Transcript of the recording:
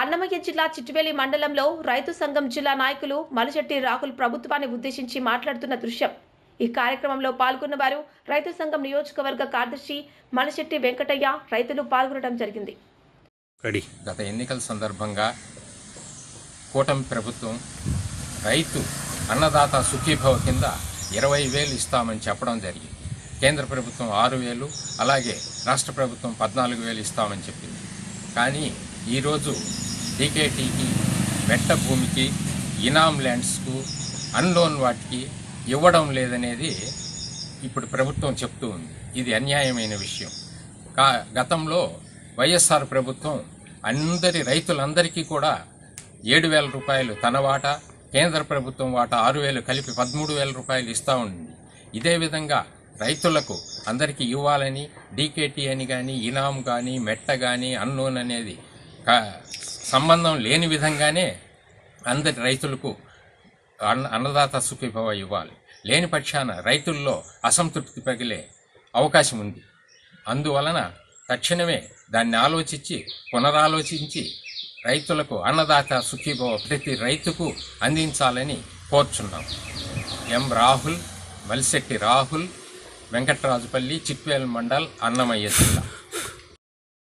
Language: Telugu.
అన్నమయ్య జిల్లా చిట్టువేలి మండలంలో రైతు సంఘం జిల్లా నాయకులు మలశెట్టి రాహుల్ ప్రభుత్వాన్ని ఉద్దేశించి మాట్లాడుతున్న దృశ్యం. ఈ కార్యక్రమంలో పాల్గొన్న వారు రైతు సంఘం నియోజకవర్గ కార్యదర్శి మలశెట్టి వెంకటయ్య రైతులు పాల్గొనడం జరిగింది. రెడీ. గత ఎన్నికల సందర్భంగా కూటమి ప్రభుత్వం రైతు అన్నదాత సుఖీభవ కింద ఇరవై వేలు ఇస్తామని చెప్పడం జరిగింది. కేంద్ర ప్రభుత్వం ఆరు వేలు అలాగే రాష్ట్ర ప్రభుత్వం పద్నాలుగు వేలు ఇస్తామని చెప్పింది. కానీ ఈరోజు డీకేటీకి మెట్ట భూమికి ఇనాం ల్యాండ్స్కు అన్లోన్ వాటికి ఇవ్వడం లేదనేది ఇప్పుడు ప్రభుత్వం చెప్తూ ఉంది. ఇది అన్యాయమైన విషయం. కా గతంలో వైఎస్ఆర్ ప్రభుత్వం అందరి రైతులందరికీ కూడా ఏడు వేల రూపాయలు తన వాటా కేంద్ర ప్రభుత్వం వాటా ఆరు వేలు కలిపి పదమూడు వేల రూపాయలు ఇస్తూ ఉంది ఇదే విధంగా రైతులకు అందరికీ ఇవ్వాలని డీకేటీ అని కానీ ఇనాం కానీ మెట్ట కానీ అన్నోన్ అనేది సంబంధం లేని విధంగానే అందరి రైతులకు అన్న అన్నదాత సుఖీభవ ఇవ్వాలి. లేని పక్షాన రైతుల్లో అసంతృప్తి పగిలే అవకాశం ఉంది. అందువలన తక్షణమే దాన్ని ఆలోచించి పునరాలోచించి రైతులకు అన్నదాత సుఖీభవ ప్రతి రైతుకు అందించాలని కోరుచున్నాం. ఎం రాహుల్ మలిశెట్టి రాహుల్ వెంకట్రాజుపల్లి చిట్వేల్ మండల్ అన్నమయ్య జిల్లా.